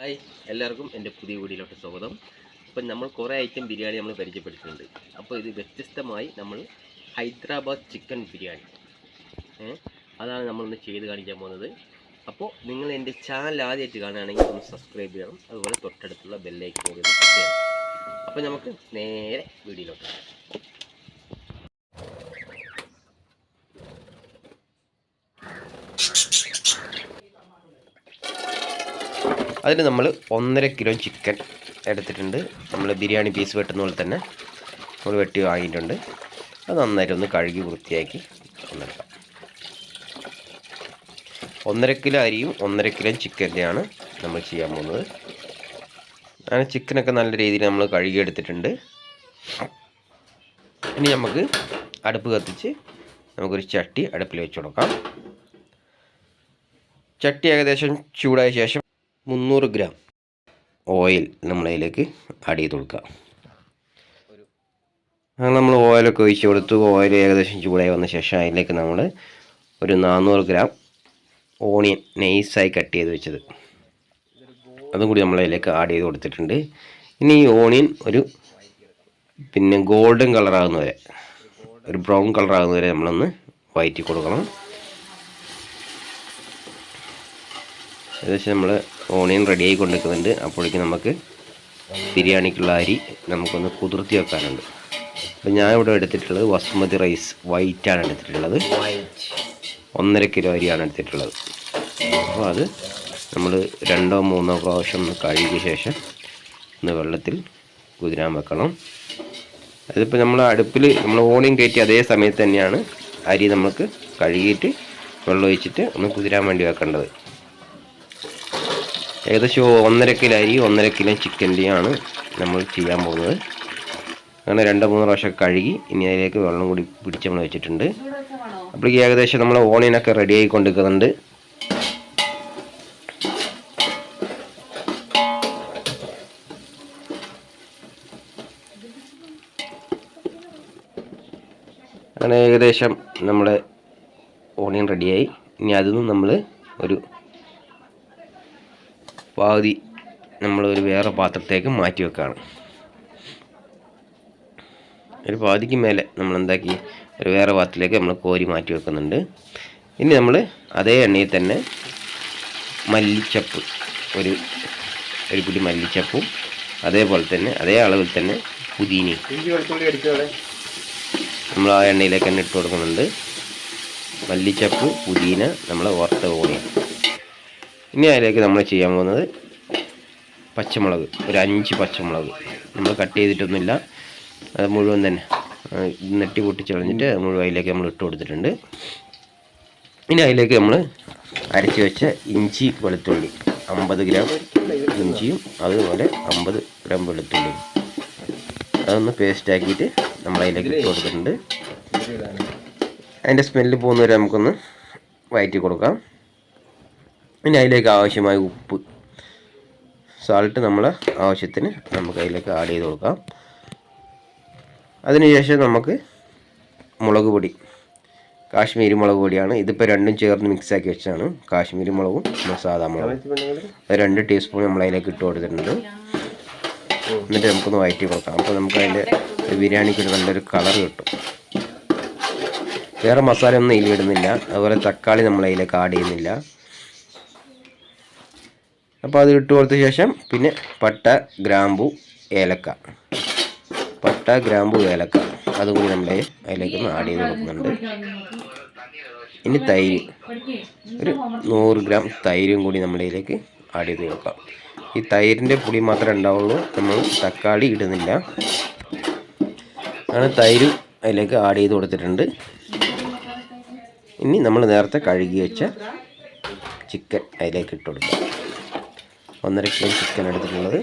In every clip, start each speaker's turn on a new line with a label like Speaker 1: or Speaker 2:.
Speaker 1: Hi എല്ലാവർക്കും എന്റെ പുതിയ വീഡിയോയിലോട്ട് സ്വാഗതം. അപ്പം നമ്മൾ കുറേ ഐറ്റം ബിരിയാണി നമ്മൾ പരിചയപ്പെടുത്തിയിട്ടുണ്ട് അപ്പോൾ ഇത് വ്യത്യസ്തമായി നമ്മൾ ഹൈദരാബാദ് ചിക്കൻ ബിരിയാണി. അതാണ് നമ്മളിന്ന് ചെയ്ത് കാണിക്കാൻ പോകുന്നത്. അപ്പോൾ നിങ്ങൾ എന്റെ ചാനൽ ആദ്യമായിട്ട് കാണുകയാണെങ്കിൽ ഒന്ന് സബ്സ്ക്രൈബ് ചെയ്യണം. അതുപോലെ തൊട്ടടുത്തുള്ള ബെല്ലൈക്കൻ കൂടി ഒന്ന് പ്രസ് ചെയ്യണം. അപ്പോൾ നമുക്ക് നേരെ വീഡിയോയിലോട്ട് അതിന് നമ്മൾ ഒന്നര കിലോ ചിക്കൻ എടുത്തിട്ടുണ്ട്. നമ്മൾ ബിരിയാണി പീസ് വെട്ടുന്ന പോലെ തന്നെ നമ്മൾ വെട്ടി വാങ്ങിയിട്ടുണ്ട്. അത് നന്നായിട്ട് ഒന്ന് കഴുകി വൃത്തിയാക്കി ഒന്നെടുക്കാം ഒന്നര കിലോ അരിയും ഒന്നര കിലോ ചിക്കന്റെയാണ് നമ്മൾ ചെയ്യാൻ പോകുന്നത്. അങ്ങനെ ചിക്കനൊക്കെ നല്ല രീതിയിൽ നമ്മൾ കഴുകിയെടുത്തിട്ടുണ്ട് ഇനി നമുക്ക് അടുപ്പ് കത്തിച്ച് നമുക്കൊരു ചട്ടി അടുപ്പിൽ വെച്ച് കൊടുക്കാം. ചട്ടി ഏകദേശം ചൂടായ ശേഷം മുന്നൂറ് ഗ്രാം ഓയിൽ നമ്മളതിലേക്ക് ആഡ് ചെയ്ത് കൊടുക്കുക അങ്ങനെ നമ്മൾ ഓയിലൊക്കെ ഒഴിച്ച് കൊടുത്തു. ഓയിൽ ഏകദേശം ചൂടായി വന്ന ശേഷം അതിലേക്ക് നമ്മൾ ഒരു നാനൂറ് ഗ്രാം ഓണിയൻ നൈസായി കട്ട് ചെയ്ത് വെച്ചത്. അതും കൂടി നമ്മൾ അതിലേക്ക് ആഡ് ചെയ്ത് കൊടുത്തിട്ടുണ്ട്. ഇനി ഈ ഓണിയൻ ഒരു പിന്നെ ഗോൾഡൻ കളറാകുന്ന വരെ ഒരു ബ്രൗൺ കളറാകുന്ന വരെ നമ്മളൊന്ന് വയറ്റി കൊടുക്കണം. ഏകദേശം നമ്മൾ ഓണിയൻ റെഡി ആയി കൊണ്ടിരിക്കുന്നുണ്ട് അപ്പോഴേക്കും നമുക്ക് ബിരിയാണിക്കുള്ള അരി നമുക്കൊന്ന് കുതിർത്തി വെക്കാനുണ്ട്. അപ്പോൾ ഞാൻ ഇവിടെ എടുത്തിട്ടുള്ളത് വസുമതി റൈസ് വൈറ്റാണ് എടുത്തിട്ടുള്ളത്. ഒന്നര കിലോ അരിയാണ് എടുത്തിട്ടുള്ളത്. അപ്പോൾ അത് നമ്മൾ രണ്ടോ മൂന്നോ പ്രാവശ്യം ഒന്ന് കഴുകിയ ശേഷം ഒന്ന് വെള്ളത്തിൽ കുതിരാൻ വെക്കണം. അതിപ്പോൾ നമ്മൾ അടുപ്പിൽ നമ്മൾ ഓണിയൻ കയറ്റി അതേ സമയത്ത് തന്നെയാണ് അരി നമുക്ക് കഴുകിയിട്ട് വെള്ളം ഒഴിച്ചിട്ട് ഒന്ന് കുതിരാൻ വേണ്ടി വെക്കേണ്ടത്. ഏകദേശം ഒന്നര കിലോ അരി ഒന്നര കിലോ ചിക്കന്റെയാണ് നമ്മൾ ചെയ്യാൻ പോകുന്നത്. അങ്ങനെ രണ്ട് മൂന്ന് പ്രാവശ്യം കഴുകി ഇനി അതിലേക്ക് വെള്ളം കൂടി പിടിച്ച് നമ്മൾ വെച്ചിട്ടുണ്ട്. അപ്പോഴേക്ക് ഏകദേശം നമ്മൾ ഓണിയനൊക്കെ റെഡി ആയിക്കൊണ്ടിരിക്കുന്നുണ്ട്. അങ്ങനെ ഏകദേശം നമ്മുടെ ഓണിയൻ റെഡിയായി ഇനി അതിൽ നിന്ന് നമ്മൾ ഒരു പകുതി നമ്മൾ ഒരു വേറെ പാത്രത്തേക്ക് മാറ്റി വെക്കുകയാണ് ഒരു പകുതിക്ക് മേലെ നമ്മൾ എന്താക്കി? ഒരു വേറെ പാത്രത്തിലേക്ക് നമ്മൾ കോരി മാറ്റി വെക്കുന്നുണ്ട്. ഇനി നമ്മൾ അതേ എണ്ണയിൽ തന്നെ മല്ലിച്ചപ്പ് ഒരു ഒരു പിടി മല്ലിച്ചപ്പും അതേപോലെ തന്നെ അതേ അളവിൽ തന്നെ പുതിനയും നമ്മൾ ആ എണ്ണയിലേക്ക് തന്നെ ഇട്ട് കൊടുക്കുന്നുണ്ട്. മല്ലിച്ചപ്പ് പുതിന നമ്മൾ ഓർത്ത് ഓണിയൻ ഇനി അതിലേക്ക് നമ്മൾ ചെയ്യാൻ പോകുന്നത് പച്ചമുളക്. ഒരു അഞ്ച് പച്ചമുളക്. നമ്മൾ കട്ട് ചെയ്തിട്ടൊന്നുമില്ല. അത് മുഴുവൻ തന്നെ നെട്ടി പൊട്ടിച്ച് കളഞ്ഞിട്ട് മുഴുവൻ അതിലേക്ക് നമ്മൾ ഇട്ട് കൊടുത്തിട്ടുണ്ട്. ഇനി അതിലേക്ക് നമ്മൾ അരച്ച് വെച്ച ഇഞ്ചി വെളുത്തുള്ളി അമ്പത് ഗ്രാം ഇഞ്ചിയും അതുപോലെ അമ്പത് ഗ്രാം വെളുത്തുള്ളിയും. അതൊന്ന് പേസ്റ്റ് ആക്കിയിട്ട് നമ്മൾ അതിലേക്ക് ഇട്ട് കൊടുത്തിട്ടുണ്ട്. അതിന്റെ സ്മെല്ല് പോകുന്നവരെ നമുക്കൊന്ന് വയറ്റി കൊടുക്കാം. ഇനി അതിലേക്ക് ആവശ്യമായ ഉപ്പ്. സാൾട്ട് നമ്മൾ ആവശ്യത്തിന് നമുക്ക് അതിലേക്ക് ആഡ് ചെയ്ത് കൊടുക്കാം. അതിനുശേഷം നമുക്ക് മുളക് പൊടി. കാശ്മീരി മുളക് പൊടിയാണ്. ഇതിപ്പോൾ രണ്ടും ചേർന്ന് മിക്സാക്കി വെച്ചതാണ്. കാശ്മീരി മുളകും പിന്നെ സാധാ മുളകും. രണ്ട് ടീസ്പൂൺ നമ്മൾ അതിലേക്ക് ഇട്ട് കൊടുത്തിട്ടുണ്ട്. എന്നിട്ട് നമുക്കൊന്ന് വയറ്റി കൊടുക്കാം. അപ്പോൾ നമുക്ക് അതിന്റെ ബിരിയാണിക്ക് ഒരു നല്ലൊരു കളർ കിട്ടും. വേറെ മസാല ഒന്നും ഇതിൽ ഇടുന്നില്ല. അതുപോലെ തക്കാളി നമ്മൾ അതിലേക്ക് ആഡ് ചെയ്യുന്നില്ല. അപ്പോൾ അത് ഇട്ട് കൊടുത്ത ശേഷം പിന്നെ പട്ട ഗ്രാമ്പു ഏലക്ക. പട്ട ഗ്രാമ്പു ഏലക്ക. അതുകൂടി നമ്മൾ അതിലേക്ക് ആഡ് ചെയ്ത് കൊടുക്കുന്നുണ്ട്. ഇനി തൈര്. ഒരു നൂറ് ഗ്രാം തൈരും കൂടി നമ്മുടെ ഇതിലേക്ക് ആഡ് ചെയ്ത് കൊടുക്കാം. ഈ തൈരിന്റെ പുളി മാത്രമേ ഉണ്ടാവുള്ളൂ. നമ്മൾ തക്കാളി ഇടുന്നില്ല. ആണ് തൈര് അതിലേക്ക് ആഡ് ചെയ്ത് കൊടുത്തിട്ടുണ്ട്. ഇനി നമ്മൾ നേരത്തെ കഴുകി വെച്ച ചിക്കൻ അതിലേക്ക് ഇട്ട് കൊടുക്കാം. ഒന്നര കിലോ ചിക്കൻ എടുത്തിട്ടുള്ളത്.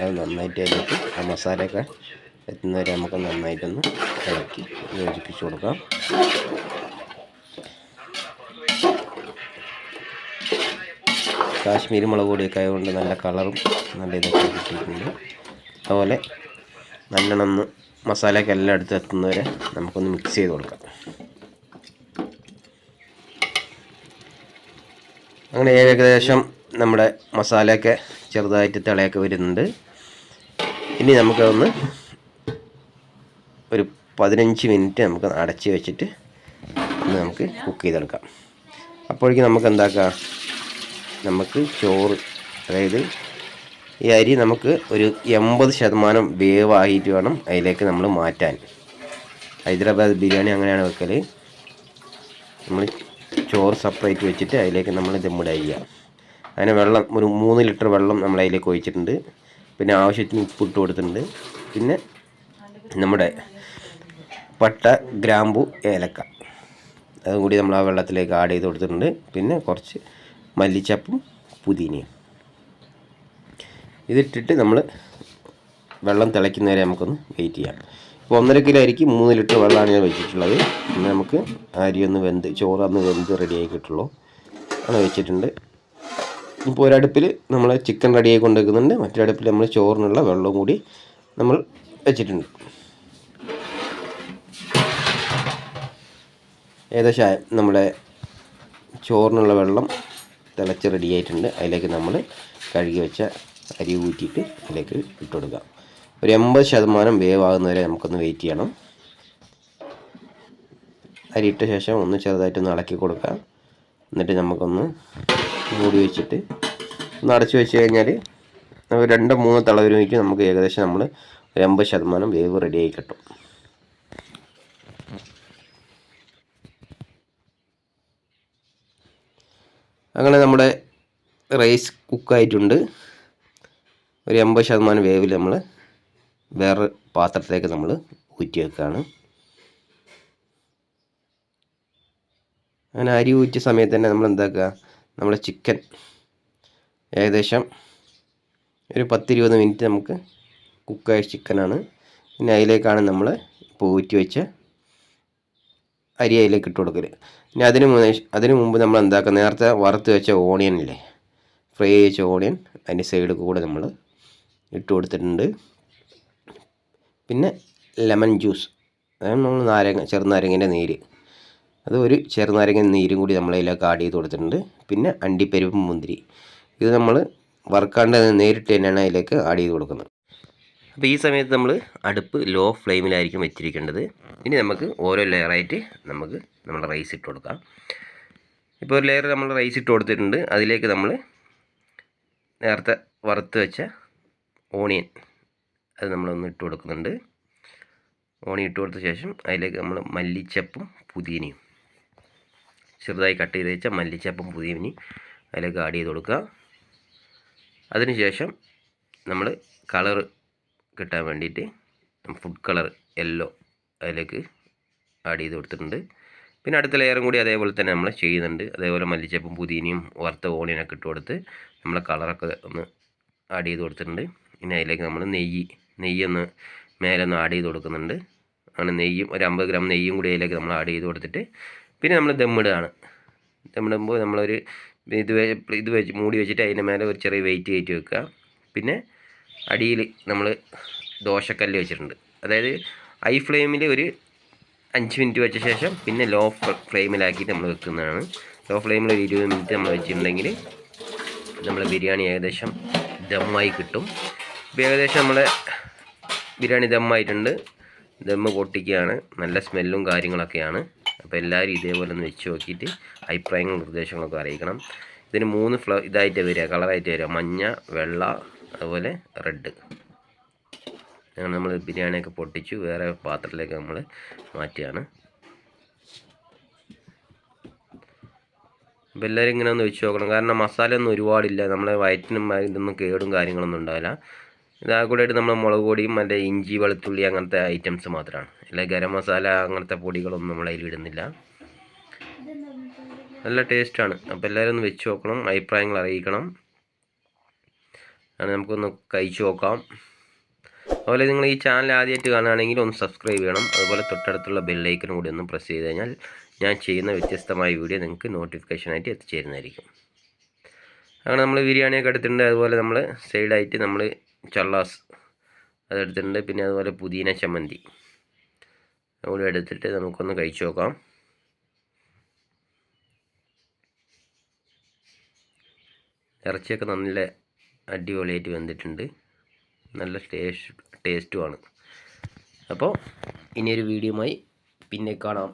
Speaker 1: അത് നന്നായിട്ട് അതിലേക്ക് ആ മസാലയൊക്കെ എത്തുന്നവരെ നമുക്ക് നന്നായിട്ടൊന്ന് ഇളക്കി യോജിപ്പിച്ച് കൊടുക്കാം. കാശ്മീരി മുളക് പൊടിയൊക്കെ ആയതുകൊണ്ട് നല്ല കളറും നല്ല ഇതൊക്കെ കിട്ടിയിട്ടുണ്ട്. അതുപോലെ നല്ലോണം ഒന്ന് മസാലയൊക്കെ എല്ലാം എടുത്ത് എത്തുന്നവരെ നമുക്കൊന്ന് മിക്സ് ചെയ്ത് കൊടുക്കാം. അങ്ങനെ ഏകദേശം നമ്മുടെ മസാലയൊക്കെ ചെറുതായിട്ട് തിളയൊക്കെ വരുന്നുണ്ട്. ഇനി നമുക്കതൊന്ന് ഒരു പതിനഞ്ച് മിനിറ്റ് നമുക്ക് അടച്ച് വെച്ചിട്ട് ഒന്ന് നമുക്ക് കുക്ക് ചെയ്തെടുക്കാം. അപ്പോഴേക്കും നമുക്ക് എന്താക്കാം? നമുക്ക് ചോറ് അതായത് ഈ അരി നമുക്ക് ഒരു എൺപത് ശതമാനം വേവായിട്ട് വേണം അതിലേക്ക് നമ്മൾ മാറ്റാൻ. ഹൈദരാബാദ് ബിരിയാണി അങ്ങനെയാണ് വെക്കൽ നമ്മൾ ചോറ് സെപ്പറേറ്റ് വെച്ചിട്ട് അതിലേക്ക് നമ്മൾ ദമ്മിട ചെയ്യുക അങ്ങനെ വെള്ളം ഒരു മൂന്ന് ലിറ്റർ വെള്ളം നമ്മൾ അതിലേക്ക് ഒഴിച്ചിട്ടുണ്ട്. പിന്നെ ആവശ്യത്തിന് ഉപ്പ് ഉപ്പിട്ട് കൊടുത്തിട്ടുണ്ട്. പിന്നെ നമ്മുടെ പട്ട ഗ്രാമ്പു ഏലക്ക. അതും കൂടി നമ്മൾ ആ വെള്ളത്തിലേക്ക് ആഡ് ചെയ്ത് കൊടുത്തിട്ടുണ്ട്. പിന്നെ കുറച്ച് മല്ലിച്ചപ്പും പുതിനയും. ഇതിട്ടിട്ട് നമ്മൾ വെള്ളം തിളയ്ക്കുന്നവരെ നമുക്കൊന്ന് വെയിറ്റ് ചെയ്യാം. ഇപ്പോൾ ഒന്നര കിലോ അരിക്ക് മൂന്ന് ലിറ്റർ വെള്ളമാണ് ഞാൻ വെച്ചിട്ടുള്ളത്. പിന്നെ നമുക്ക് അരി ഒന്ന് വെന്ത് ചോറ് ഒന്ന് വെന്ത് റെഡിയായി കിട്ടുള്ളൂ. അങ്ങനെ വെച്ചിട്ടുണ്ട്. ഇപ്പോൾ ഒരടുപ്പിൽ നമ്മൾ ചിക്കൻ റെഡിയായി കൊണ്ടുവെക്കുന്നുണ്ട്. മറ്റൊരടുപ്പിൽ നമ്മൾ ചോറിനുള്ള വെള്ളവും കൂടി നമ്മൾ വെച്ചിട്ടുണ്ട്. ഏകദേശം നമ്മുടെ ചോറിനുള്ള വെള്ളം തിളച്ച് റെഡിയായിട്ടുണ്ട് അതിലേക്ക് നമ്മൾ കഴുകി വെച്ച അരി ഊറ്റിയിട്ട് അതിലേക്ക് ഇട്ട് കൊടുക്കാം. ഒരു എൺപത് ശതമാനം വേവാകുന്നവരെ നമുക്കൊന്ന് വെയിറ്റ് ചെയ്യണം. അരി ഇട്ട ശേഷം ഒന്ന് ചെറുതായിട്ടൊന്ന് ഇളക്കി കൊടുക്കാം. എന്നിട്ട് നമുക്കൊന്ന് മൂടി വെച്ചിട്ട് ഒന്ന് അടച്ചു വെച്ച് കഴിഞ്ഞാൽ നമുക്ക് രണ്ടോ മൂന്നോ തളവരുമേക്ക് നമുക്ക് ഏകദേശം നമ്മൾ ഒരു എൺപത് ശതമാനം വേവ് റെഡിയായി കിട്ടും. അങ്ങനെ നമ്മുടെ റൈസ് കുക്കായിട്ടുണ്ട് ഒരു എൺപത് ശതമാനം വേവിൽ നമ്മൾ വേറെ പാത്രത്തിലേക്ക് നമ്മൾ ഊറ്റി വെക്കുകയാണ് അങ്ങനെ അരി ഊറ്റിയ സമയത്ത് തന്നെ നമ്മൾ എന്താക്കുക നമ്മുടെ ചിക്കൻ. ഏകദേശം ഒരു പത്തിരുപത് മിനിറ്റ് നമുക്ക് കുക്കായ ചിക്കനാണ്. പിന്നെ അതിലേക്കാണ് നമ്മൾ ഇപ്പോൾ ഊറ്റി വെച്ച അരി അതിലേക്ക് ഇട്ട് കൊടുക്കൽ പിന്നെ അതിന് അതിന് മുമ്പ് നമ്മൾ എന്താക്കുക നേരത്തെ വറുത്ത് വെച്ച ഓണിയൻ ഇല്ലേ ഫ്രൈ ചെയ്ത ഓണിയൻ അതിന്റെ സൈഡിൽ കൂടെ നമ്മൾ ഇട്ട് കൊടുത്തിട്ടുണ്ട്. പിന്നെ ലെമൺ ജ്യൂസ്. അതായത് നമ്മൾ നാരങ്ങ ചെറുനാരങ്ങേന്റെ നീര്. അത് ഒരു ചെറുനാരങ്ങ നീരും കൂടി നമ്മൾ അതിലേക്ക് ആഡ് ചെയ്ത് കൊടുത്തിട്ടുണ്ട്. പിന്നെ അണ്ടിപ്പരിപ്പും മുന്തിരി. ഇത് നമ്മൾ വറുക്കാണ്ട് നേരിട്ട് തന്നെയാണ് അതിലേക്ക് ആഡ് ചെയ്ത് കൊടുക്കുന്നത്. അപ്പോൾ ഈ സമയത്ത് നമ്മൾ അടുപ്പ് ലോ ഫ്ലെയിമിലായിരിക്കും വെച്ചിരിക്കേണ്ടത്. ഇനി നമുക്ക് ഓരോ ലെയറായിട്ട് നമുക്ക് നമ്മുടെ റൈസ് ഇട്ട് കൊടുക്കാം. ഇപ്പോൾ ഒരു ലെയർ നമ്മൾ റൈസ് ഇട്ട് കൊടുത്തിട്ടുണ്ട്. അതിലേക്ക് നമ്മൾ നേരത്തെ വറുത്ത് വെച്ച ഓണിയൻ അത് നമ്മളൊന്ന് ഇട്ട് കൊടുക്കുന്നുണ്ട്. ഓണിയൻ ഇട്ട് കൊടുത്ത ശേഷം അതിലേക്ക് നമ്മൾ മല്ലിച്ചപ്പും പുതിനയും ചെറുതായി കട്ട് ചെയ്ത് വെച്ച മല്ലിച്ചപ്പും പുതിനയും അതിലേക്ക് ആഡ് ചെയ്ത് കൊടുക്കുക. അതിനുശേഷം നമ്മൾ കളർ കിട്ടാൻ വേണ്ടിയിട്ട് ഫുഡ് കളർ യെല്ലോ അതിലേക്ക് ആഡ് ചെയ്ത് കൊടുത്തിട്ടുണ്ട്. പിന്നെ അടുത്ത ലെയറും കൂടി അതേപോലെ തന്നെ നമ്മൾ ചെയ്യുന്നുണ്ട്. അതേപോലെ മല്ലിച്ചപ്പും പുതിനയും വറുത്ത ഓണിയനൊക്കെ ഇട്ട് കൊടുത്ത് നമ്മളെ കളറൊക്കെ ഒന്ന് ആഡ് ചെയ്ത് കൊടുത്തിട്ടുണ്ട്. പിന്നെ അതിലേക്ക് നമ്മൾ നെയ്യ് നെയ്യൊന്ന് മേലൊന്ന് ആഡ് ചെയ്ത് കൊടുക്കുന്നുണ്ട്. അങ്ങനെ നെയ്യും ഒരു അമ്പത് ഗ്രാം നെയ്യും കൂടി അതിലേക്ക് നമ്മൾ ആഡ് ചെയ്ത് കൊടുത്തിട്ട് പിന്നെ നമ്മൾ ദമ്മിടുകയാണ് ദമ്മിടുമ്പോൾ നമ്മളൊരു ഇത് ഇത് വെച്ച് മൂടി വെച്ചിട്ട് അതിന്റെ മേലെ ഒരു ചെറിയ വെയിറ്റ് കയറ്റി വെക്കുക. പിന്നെ അടിയിൽ നമ്മൾ ദോശക്കല്ല് വെച്ചിട്ടുണ്ട്. അതായത് ഹൈ ഫ്ലെയിമിൽ ഒരു അഞ്ച് മിനിറ്റ് വെച്ച ശേഷം പിന്നെ ലോ ഫ്ലെയിമിലാക്കിയിട്ട് നമ്മൾ വെക്കുന്നതാണ്. ലോ ഫ്ലെയിമിൽ ഒരു ഇരുപത് മിനിറ്റ് നമ്മൾ വെച്ചിട്ടുണ്ടെങ്കിൽ നമ്മൾ ബിരിയാണി ഏകദേശം ദമ്മായി കിട്ടും. ഏകദേശം നമ്മളെ ബിരിയാണി ദമ്മായിട്ടുണ്ട്. ദമ്മ് പൊട്ടിക്കുകയാണ്. നല്ല സ്മെല്ലും കാര്യങ്ങളൊക്കെയാണ്. അപ്പോൾ എല്ലാവരും ഇതേപോലെ ഒന്ന് വെച്ച് നോക്കിയിട്ട് അഭിപ്രായങ്ങളും നിർദ്ദേശങ്ങളൊക്കെ അറിയിക്കണം. ഇതിന് മൂന്ന് ഫ്ലവർ ഇതായിട്ട് വരിക. കളറായിട്ട് വരിക. മഞ്ഞ വെള്ള അതുപോലെ റെഡ്. അങ്ങനെ നമ്മൾ ബിരിയാണിയൊക്കെ പൊട്ടിച്ചു. വേറെ പാത്രത്തിലേക്ക് നമ്മൾ മാറ്റുകയാണ്. അപ്പോൾ എല്ലാവരും ഇങ്ങനെ ഒന്ന് വെച്ച് നോക്കണം. കാരണം മസാലയൊന്നും ഒരുപാടില്ല. നമ്മളെ വയറ്റിനും ഇതൊന്നും കേടും കാര്യങ്ങളൊന്നും ഉണ്ടാവില്ല. ഇതാ കൂടെയായിട്ട് നമ്മൾ മുളക് പൊടിയും മറ്റേ ഇഞ്ചി വെളുത്തുള്ളി അങ്ങനത്തെ ഐറ്റംസ് മാത്രമാണ്. അല്ല? ഗരം മസാല അങ്ങനത്തെ പൊടികളൊന്നും നമ്മൾ അതിൽ ഇടുന്നില്ല. നല്ല ടേസ്റ്റാണ് അപ്പോൾ എല്ലാവരും ഒന്ന് വെച്ച് നോക്കണം. അഭിപ്രായങ്ങൾ അറിയിക്കണം. അങ്ങനെ നമുക്കൊന്ന് കഴിച്ചു നോക്കാം. അതുപോലെ നിങ്ങൾ ഈ ചാനൽ ആദ്യമായിട്ട് കാണുകയാണെങ്കിൽ ഒന്ന് സബ്സ്ക്രൈബ് ചെയ്യണം. അതുപോലെ തൊട്ടടുത്തുള്ള ബെല്ലൈക്കനും കൂടി ഒന്ന് പ്രസ് ചെയ്ത് കഴിഞ്ഞാൽ ഞാൻ ചെയ്യുന്ന വ്യത്യസ്തമായ വീഡിയോ നിങ്ങൾക്ക് നോട്ടിഫിക്കേഷനായിട്ട് എത്തിച്ചേരുന്നതായിരിക്കും. അങ്ങനെ നമ്മൾ ബിരിയാണിയൊക്കെ എടുത്തിട്ടുണ്ട്. അതുപോലെ നമ്മൾ സൈഡായിട്ട് നമ്മൾ ചള്ളാസ് അതെടുത്തിട്ടുണ്ട് പിന്നെ അതുപോലെ പുതിന ചമ്മന്തി. അതുകൂടി എടുത്തിട്ട് നമുക്കൊന്ന് കഴിച്ചു നോക്കാം. ഇറച്ചിയൊക്കെ നല്ല അടിപൊളിയായിട്ട് വെന്തിട്ടുണ്ട്. നല്ല ടേസ്റ്റ് ടേസ്റ്റുമാണ്. അപ്പോൾ ഇനിയൊരു വീഡിയോയുമായി പിന്നെ കാണാം.